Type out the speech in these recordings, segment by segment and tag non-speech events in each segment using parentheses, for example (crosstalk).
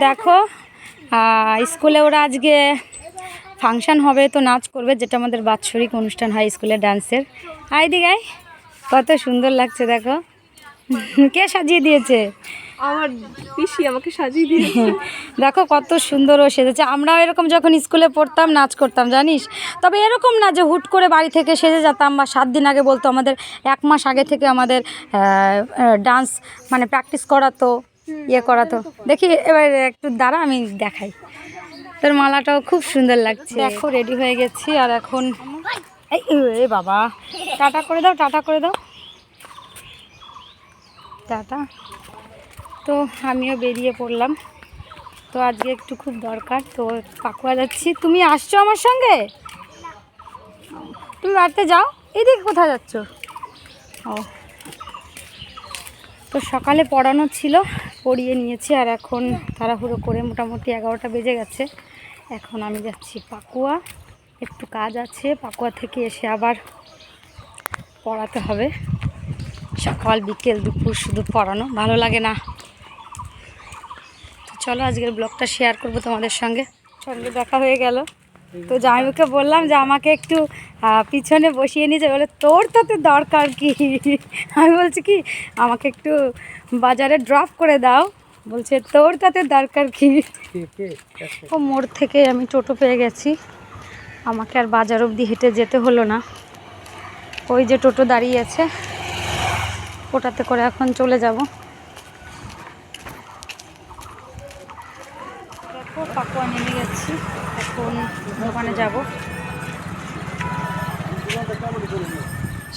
দেখো স্কুলে ওরা আজকে ফাংশন হবে তো নাচ করবে যেটা আমাদের বাৎসরিক অনুষ্ঠান হয় স্কুলে ডান্সের। আই দিগাই কত সুন্দর লাগছে দেখো। কে সাজিয়ে দিয়েছে? আমার পিসি আমাকে সাজিয়ে দিয়েছে। (laughs) দেখো কত সুন্দর ও সেজেছে। আমরাও এরকম যখন স্কুলে পড়তাম নাচ করতাম জানিস? তবে এরকম না যে হুট করে বাড়ি থেকে সেজে যেতাম বা সাত দিন আগে বলতো আমাদের এক মাস আগে থেকে আমাদের ডান্স মানে প্র্যাকটিস করাতো। ইয়ে করাতো দেখি এবার একটু দাঁড়া আমি দেখাই। তোর মালাটাও খুব সুন্দর লাগছে। দেখো রেডি হয়ে গেছি আর এখন এই বাবা। টাটা করে দাও টাটা করে দাও। টাটা। তো আমিও বেরিয়ে পড়লাম। তো আজকে একটু খুব দরকার তো পাকুয়া যাচ্ছি। তুমি আসছো আমার সঙ্গে? তুমি বাড়িতে যাও। এদিকে কোথায় যাচ্ছ? ও। তো সকালে পড়ানো ছিল। পড়িয়ে নিয়েছি আর এখন তাড়াহুড়ো করে মোটামুটি এগারোটা বেজে গেছে। এখন আমি যাচ্ছি পাকুয়া। একটু কাজ আছে, পাকুয়া থেকে এসে আবার পড়াতে হবে। সকাল, বিকেল, দুপুর শুধু পড়ানো, ভালো লাগে না। তো চলো আজকের ব্লগটা শেয়ার করব তোমাদের সঙ্গে। সঙ্গে দেখা হয়ে গেল। তো জামাইবাবুকে বললাম যে আমাকে একটু পিছনে বসিয়ে নিয়েছে বলে, তোর তাতে দরকার কি? আমি বলছি, কি? আমাকে একটু বাজারে ড্রপ করে দাও। বলছে, তোর তাতে দরকার কি? ও মোড় থেকে আমি টোটো পেয়ে গেছি। আমাকে আর বাজার অবধি হেঁটে যেতে হলো না। ওই যে টোটো দাঁড়িয়ে আছে, ওটাতে করে এখন চলে যাব। দেখো, পাকুয়া নেমে গেছি। এখন দোকানে যাব।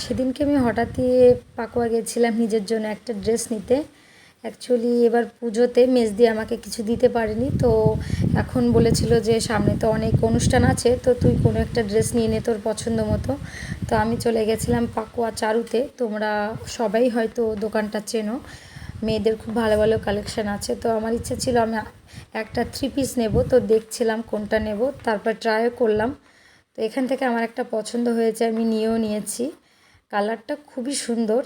সেদিনকে আমি হঠাৎই পাকুয়া গেছিলাম নিজের জন্য একটা ড্রেস নিতে। অ্যাকচুয়ালি এবার পুজোতে মেজদি আমাকে কিছু দিতে পারেনি, তো এখন বলেছিল যে সামনে তো অনেক অনুষ্ঠান আছে, তো তুই কোনো একটা ড্রেস নিয়ে নে তোর পছন্দ মতো। তো আমি চলে গেছিলাম পাকুয়া চারুতে, তোমরা সবাই হয়তো দোকানটা চেনো। মেয়েদের খুব ভালো ভালো কালেকশন আছে, তো আমার ইচ্ছে ছিল আমি একটা থ্রি পিস নেব তো দেখছিলাম কোনটা নেব তারপর ট্রাইও করলাম। তো এখান থেকে আমার একটা পছন্দ হয়েছে আমি নিয়েও নিয়েছি। কালারটা খুবই সুন্দর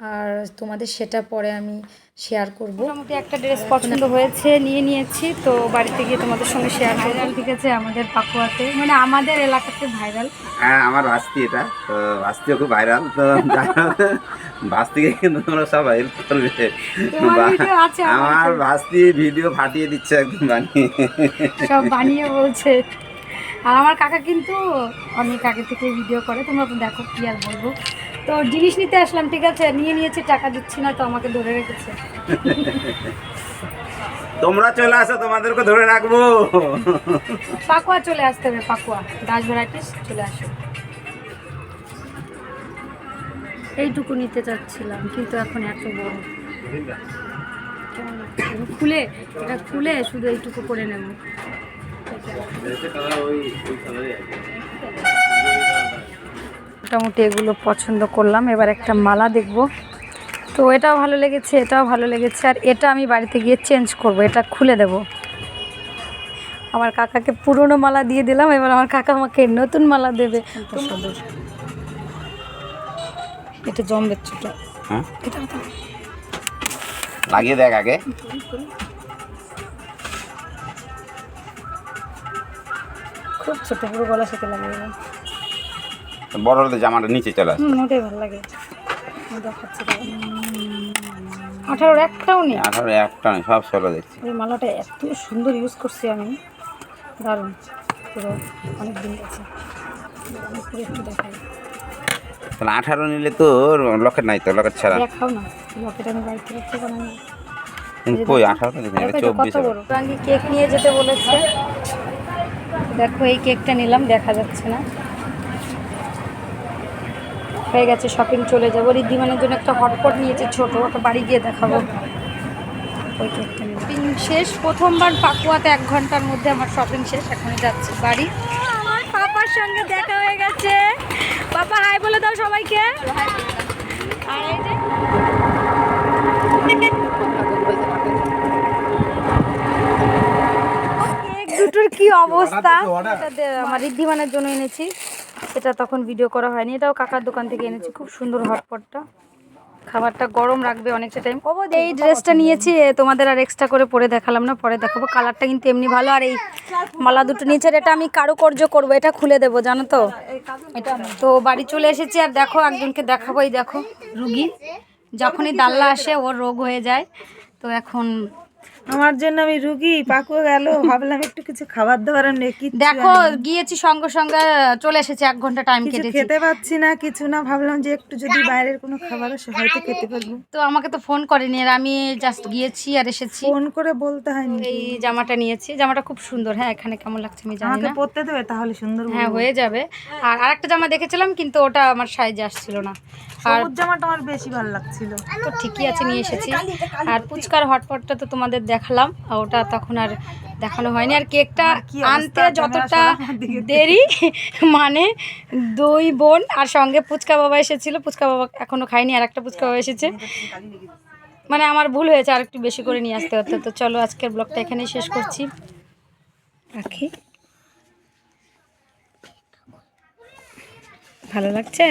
আর তোমাদের সেটা পরে আমি শেয়ার করব। মোটামুটি একটা ড্রেস পছন্দ হয়েছে নিয়ে নিয়েছি তো বাড়িতে গিয়ে তোমাদের সঙ্গে শেয়ার ভাইরাল ঠিক আছে আমাদের পাকুয়াতে মানে আমাদের এলাকাতে ভাইরাল হ্যাঁ আমার ভাস্তি এটা তো ভাস্তিও খুব ভাইরাল তো ভাস্তিকে কিন্তু তোমরা সবাই হেল্প করবে। আমার ভাস্তি ভিডিও ফাটিয়ে দিচ্ছে একদম বানিয়ে। সব বানিয়ে বলছে। আর আমার কাকা কিন্তু অনেক আগে থেকে ভিডিও করে তোমরা তো দেখো কি আর বলব। তো জিনিস নিতে আসলাম ঠিক আছে? নিয়ে নিয়েছি টাকা দিচ্ছি না তো আমাকে ধরে রেখেছে। তোমরা চলে আসো তোমাদেরকে ধরে রাখব। পাকুয়া চলে আসতে হবে পাকুয়া। দাস ভ্যারাইটিস চলে আসো। এইটুকু নিতে চাচ্ছিলাম, কিন্তু এখন এত বড়। খুলে, এটা খুলে শুধু এইটুকু করে নেব। মোটামুটি এগুলো পছন্দ করলাম, এবার একটা মালা দেখব। তো এটাও ভালো লেগেছে, এটাও ভালো লেগেছে, আর এটা আমি বাড়িতে গিয়ে চেঞ্জ করব, এটা খুলে দেব। আমার কাকাকে পুরনো মালা দিয়ে দিলাম, এবার আমার কাকা আমাকে নতুন মালা দেবে। এটা জমবে ছোট হ্যাঁ? এটা লাগিয়ে দেখ আগে। খুব ছোট পুরো গলা সাথে লাগিয়ে বড় হলে জামাটা নিচে চলে আসে হুম ওটাই ভালো লাগে। দেখাচ্ছি আঠারোর একটাও নেই। আঠারো একটা নেই সব ষোলো দেখছি। এই মালাটা এত সুন্দর ইউজ করছি আমি। দারুণ। পুরো অনেক দিন গেছে পুরো একটু দেখাই। তাহলে আঠারো নিলে তো লকেট নাই তো লকেট ছাড়া। কই চব্বিশ কেক নিয়ে যেতে বলেছে। দেখো এই কেকটা নিলাম দেখা যাচ্ছে না। হয়ে গেছে শপিং চলে যাব। রিদ্ধিমানের জন্য একটা হটপট নিয়েছে ছোট ওটা বাড়ি গিয়ে দেখাবো। ওই কেকটা শপিং শেষ প্রথমবার পাকুয়াতে এক ঘণ্টার মধ্যে আমার শপিং শেষ এখনই যাচ্ছি বাড়ি। সঙ্গে দেখা হয়ে গেছে। বাবা হাই বলে দাও সবাইকে। দুটোর কি অবস্থা? আমার রিদ্ধিমানের জন্য এনেছি। এটা তখন ভিডিও করা হয়নি। এটাও কাকার দোকান থেকে এনেছি। খুব সুন্দর হটপটটা। খাবারটা গরম রাখবে অনেকটা টাইম এই ড্রেসটা নিয়েছি তোমাদের আর এক্সট্রা করে পরে দেখালাম না পরে দেখাবো। কালারটা কিন্তু এমনি ভালো আর এই মালা দুটো নিচের এটা আমি কারুকার্য করব এটা খুলে দেবো জানো তো? এটা তো বাড়ি চলে এসেছি আর দেখো একজনকে দেখাবো এই দেখো রুগী। যখনই দাল্লা আসে ওর রোগ হয়ে যায়। তো এখন আমার জন্য আমি রুগী পাকু গেল। ভাবলাম একটু কিছু খাবার দাবার নেই দেখো গিয়েছি সঙ্গে সঙ্গে চলে এসেছে এক ঘণ্টা টাইম কেটেছে। খেতে পাচ্ছি না কিছু না ভাবলাম যে একটু যদি বাইরের কোনো খাবার আসে হয়তো খেতে পারব। তো আমাকে তো ফোন করেনি আর আমি জাস্ট গিয়েছি আর এসেছি। ফোন করে বলতে হয়নি। এই জামাটা নিয়েছি জামাটা খুব সুন্দর হ্যাঁ এখানে কেমন লাগছে আমি জানি না। পরতে দেবে তাহলে সুন্দর হ্যাঁ হয়ে যাবে। আর আরেকটা জামা দেখেছিলাম কিন্তু ওটা আমার সাইজে আসছিল না। আর জামাটা আমার বেশি ভালো লাগছিল। তো ঠিকই আছে নিয়ে এসেছি। আর পুচকার হটপটটা তো তোমাদের দেখালাম ওটা তখন আর দেখানো হয়নি। আর কেকটা আনতে যতটা। দেরি মানে দুই বোন আর সঙ্গে পুচকা বাবা এসেছিল। পুচকা বাবা এখনও খায়নি আর একটা পুচকা বাবা এসেছে। মানে আমার ভুল হয়েছে আর একটু বেশি করে নিয়ে আসতে হতো। তো চলো আজকের ব্লগটা এখানেই শেষ করছি। রাখি। ভালো লাগছে?